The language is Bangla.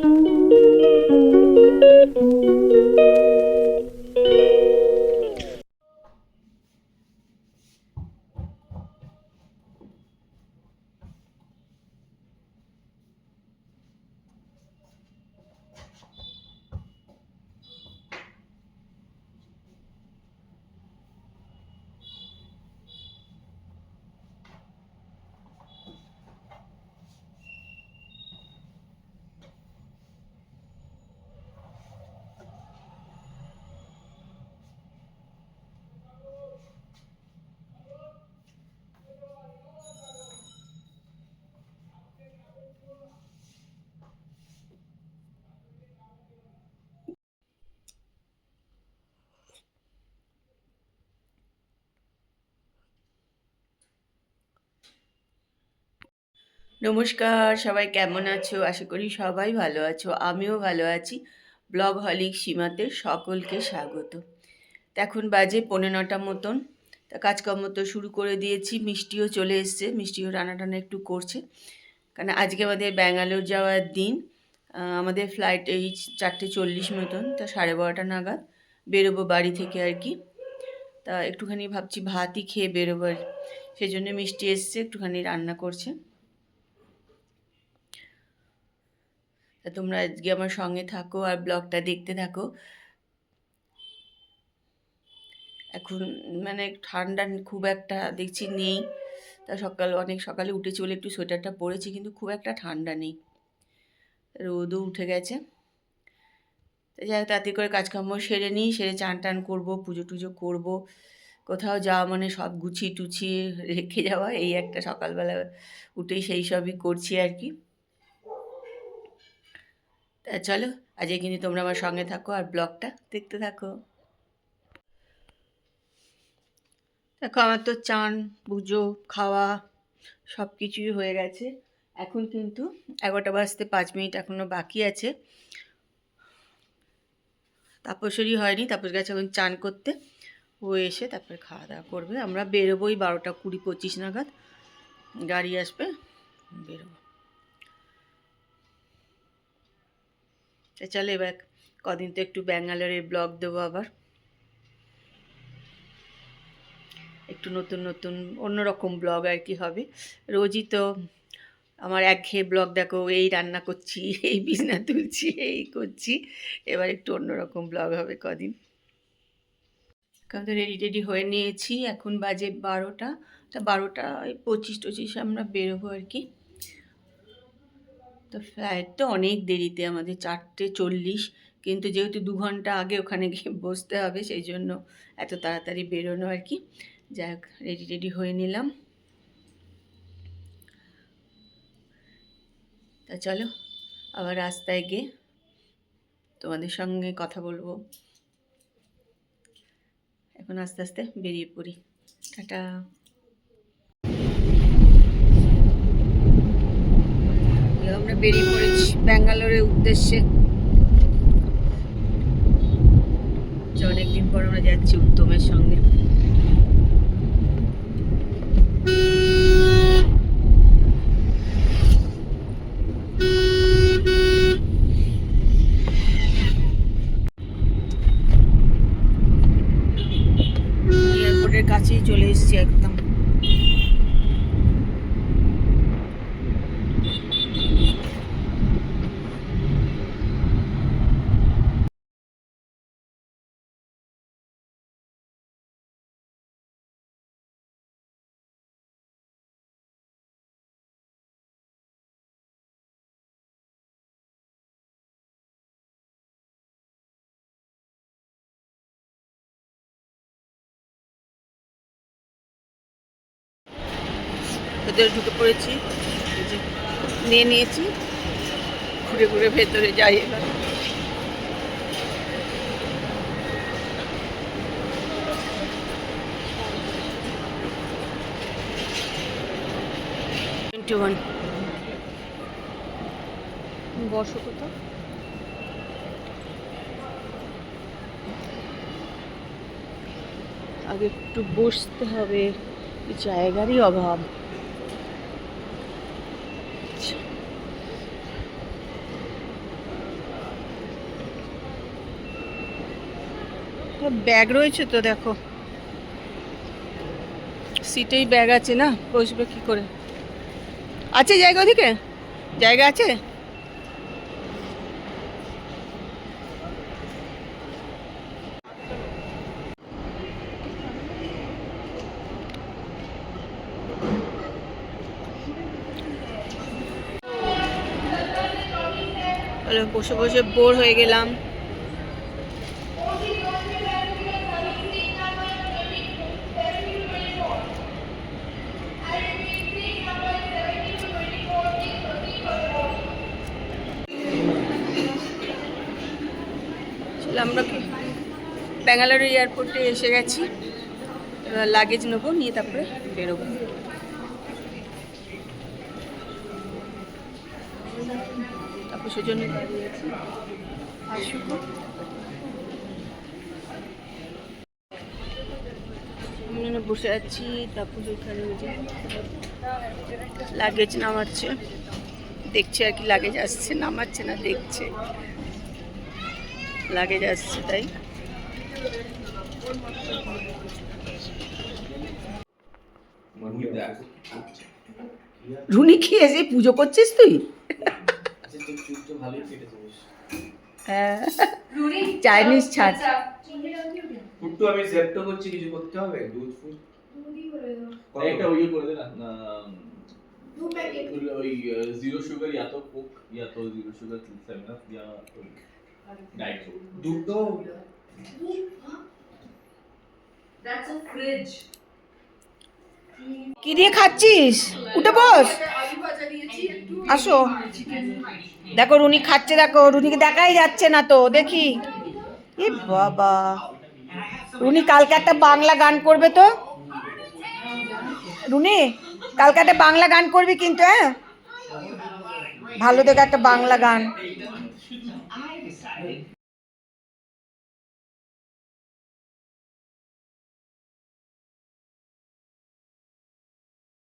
Thank you. নমস্কার, সবাই কেমন আছো? আশা করি সবাই ভালো আছো। আমিও ভালো আছি। ব্লগ হলিক সীমাতে সকলকে স্বাগত। এখন বাজে পনেরো নটা মতন। তা কাজকর্ম তো শুরু করে দিয়েছি। মিষ্টিও চলে এসছে। মিষ্টিও রান্না টানা একটু করছে। কারণ আজকে আমাদের ব্যাঙ্গালোর যাওয়ার দিন আমাদের ফ্লাইট এই চারটে চল্লিশ মতন, তা সাড়ে বারোটা নাগাদ বেরোবো বাড়ি থেকে আর কি। তা একটুখানি ভাবছি ভাতই খেয়ে বেরোবো আর সেই জন্য মিষ্টি এসছে, একটুখানি রান্না করছে। তা তোমরা আজকে আমার সঙ্গে থাকো আর ব্লগটা দেখতে থাকো। এখন মানে ঠান্ডা খুব একটা দেখছি নেই। তা সকাল, অনেক সকালে উঠে বলে একটু সোয়েটারটা পরেছি, কিন্তু খুব একটা ঠান্ডা নেই। রোদও উঠে গেছে। যাই তাড়াতাড়ি করে কাজকর্ম সেরে নিই, সেরে চান টান করব, পুজো টুজো করব। কোথাও যাওয়া মানে সব গুছিয়ে টুছিয়ে রেখে যাওয়া, এই একটা সকালবেলা উঠেই সেই সবই করছি আর কি। তা চলো, আজকে কিন্তু তোমরা আমার সঙ্গে থাকো আর ব্লগটা দেখতে থাকো। দেখো, আমার তো চান, পুজো, খাওয়া সব কিছুই হয়ে গেছে। এখন কিন্তু এগারোটা বাজতে পাঁচ মিনিট এখনও বাকি আছে। তাপসেরই হয়নি তাপস গেছে এখন চান করতে। ও এসে তারপরে খাওয়া দাওয়া করবে। আমরা বেরোবোই বারোটা কুড়ি পঁচিশ নাগাদ। গাড়ি আসবে, বেরোবো। চলো এবার কদিন তো একটু ব্যাঙ্গালোরের ব্লগ দেবো আবার। একটু নতুন নতুন, অন্যরকম ব্লগ আর কি হবে। রোজই তো আমার একঘেয়ে ব্লগ, দেখো, এই রান্না করছি, এই বিছনা তুলছি, এই করছি। এবার একটু অন্যরকম ব্লগ হবে কদিন। কারণ তো রেডি টেডি হয়ে নিয়েছি। এখন বাজে বারোটা। তা বারোটা ওই পঁচিশ টচিশ আমরা বেরোবো আর কি। তো ফ্লাইট তো অনেক দেরিতে, আমাদের চারটে চল্লিশ। কিন্তু যেহেতু দু ঘণ্টা আগে ওখানে গিয়ে বসতে হবে, সেই জন্য এত তাড়াতাড়ি বেরোনো আর কি। যাক রেডি রেডি হয়ে নিলাম। তা চলো, আবার রাস্তায় গিয়ে তোমাদের সঙ্গে কথা বলব। এখন আস্তে আস্তে বেরিয়ে পড়ি। টাটা। আমরা বেরিয়ে পড়েছি ব্যাঙ্গালোরের উদ্দেশ্যে। অনেকদিন পর আমরা যাচ্ছি উত্তমের সঙ্গে। Thank you. ভেতরে ঢুকে পড়েছি। নিয়ে নিয়েছি। ঘুরে ঘুরে ভেতরে যাই এবার। বসো কোথাও। আগে একটু বসতে হবে। জায়গারই অভাব। ব্যাগ রয়েছে তো, দেখো। সিটেই ব্যাগ আছে না? বসবে কি করে? আছে জায়গা ওদিকে? জায়গা আছে? বসে বসে বোর হয়ে গেলাম। আমরা ব্যাঙ্গালোর এয়ারপোর্টে এসে গেছি। লাগেজ নেব, নিয়ে তারপরে বেরোবো। তারপর সেজন্য বসে আছি, তারপর ওইখানে লাগেজ নামাচ্ছে। দেখছে আর কি, লাগেজ আসছে, নামাচ্ছে না, দেখছে। লাগেজ আসছে তাই? রুনি কি এসে পুজো করছিস তুই? হ্যাঁ। চাইনিজ ছাড় ফুটটু আমি তো করছি কিছু করতে হবে? দুধ ফুট ওই করে দে না ওই জিরো সুগার ইয়া তো কোক ইয়া তো জিরো সুগার ইয়া Right. কি দিয়ে খাচ্ছিস? উঠে বস। আসো। দেখো রুনি খাচ্ছে দেখো রুনিকে দেখাই যাচ্ছে না তো দেখি। এ বাবা। রুনি কালকে একটা বাংলা গান করবে তো? রুনি কালকে একটা বাংলা গান করবি কিন্তু হ্যাঁ? ভালো দেখে একটা বাংলা গান। I